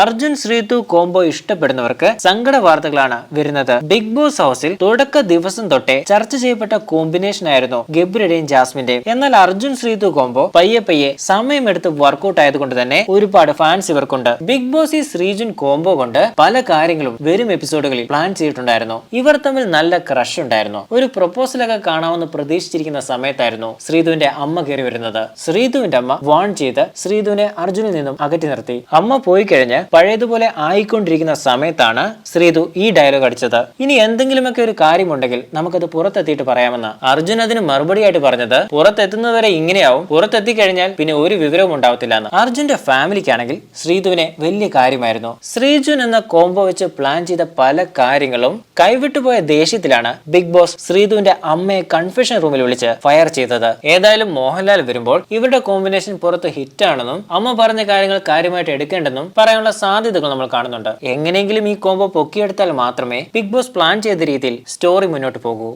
Arjun Sreethu combo ഇഷ്ടപ്പെടുന്നവർക്ക് സങ്കട വാർത്തകളാണ് വരുന്നത്. ബിഗ് ബോസ് ഹൗസിൽ തുടക്ക ദിവസം തൊട്ടേ ചർച്ച ചെയ്യപ്പെട്ട കോമ്പിനേഷൻ ആയിരുന്നു ഗബ്രിയുടെയും ജാസ്മിന്റെയും. എന്നാൽ അർജുൻ ശ്രീതു കോംബോ പയ്യെ പയ്യെ സമയമെടുത്ത് വർക്കൗട്ട് ആയതുകൊണ്ട് തന്നെ ഒരുപാട് ഫാൻസ് ഇവർക്കുണ്ട്. ബിഗ് ബോസ് ഈ ശ്രീജുൻ കോംബോ കൊണ്ട് പല കാര്യങ്ങളും വരും എപ്പിസോഡുകളിൽ പ്ലാൻ ചെയ്തിട്ടുണ്ടായിരുന്നു. ഇവർ തമ്മിൽ നല്ല ക്രഷ് ഉണ്ടായിരുന്നു. ഒരു പ്രൊപ്പോസലൊക്കെ കാണാമെന്ന് പ്രതീക്ഷിച്ചിരിക്കുന്ന സമയത്തായിരുന്നു ശ്രീതുവിന്റെ അമ്മ കയറി വരുന്നത്. ശ്രീതുവിന്റെ അമ്മ വാൺ ചെയ്ത് ശ്രീതുവിനെ അർജുനിൽ നിന്നും അകറ്റി നിർത്തി. അമ്മ പോയി കഴിഞ്ഞ്. പഴയതുപോലെ ആയിക്കൊണ്ടിരിക്കുന്ന സമയത്താണ് ശ്രീതു ഈ ഡയലോഗ് അടിച്ചത്. ഇനി എന്തെങ്കിലുമൊക്കെ ഒരു കാര്യമുണ്ടെങ്കിൽ നമുക്കത് പുറത്തെത്തിയിട്ട് പറയാമെന്ന്. അർജുൻ അതിന് മറുപടിയായിട്ട് പറഞ്ഞത് പുറത്തെത്തുന്നതുവരെ ഇങ്ങനെയാവും. പുറത്തെത്തി കഴിഞ്ഞാൽ പിന്നെ ഒരു വിവരവും ഉണ്ടാവത്തില്ല എന്ന് അർജുന്റെ ഫാമിലിക്കാണെങ്കിൽ ശ്രീതുവിനെ വലിയ കാര്യമായിരുന്നു. ശ്രീജുൻ എന്ന കോംബോ വെച്ച് പ്ലാൻ ചെയ്ത പല കാര്യങ്ങളും കൈവിട്ടുപോയ ദേഷ്യത്തിലാണ് ബിഗ് ബോസ് ശ്രീതുവിന്റെ അമ്മയെ കൺഫ്യൂഷൻ റൂമിൽ വിളിച്ച് ഫയർ ചെയ്തത്. ഏതായാലും മോഹൻലാൽ വരുമ്പോൾ ഇവരുടെ കോമ്പിനേഷൻ പുറത്ത് ഹിറ്റാണെന്നും അമ്മ പറഞ്ഞ കാര്യങ്ങൾ കാര്യമായിട്ട് എടുക്കേണ്ടെന്നും പറയാനുള്ള സാധ്യതകൾ നമ്മൾ കാണുന്നുണ്ട്. എങ്ങനെയെങ്കിലും ഈ കോംബോ പൊക്കിയെടുത്താൽ മാത്രമേ ബിഗ് ബോസ് പ്ലാൻ ചെയ്ത രീതിയിൽ സ്റ്റോറി മുന്നോട്ട് പോകൂ.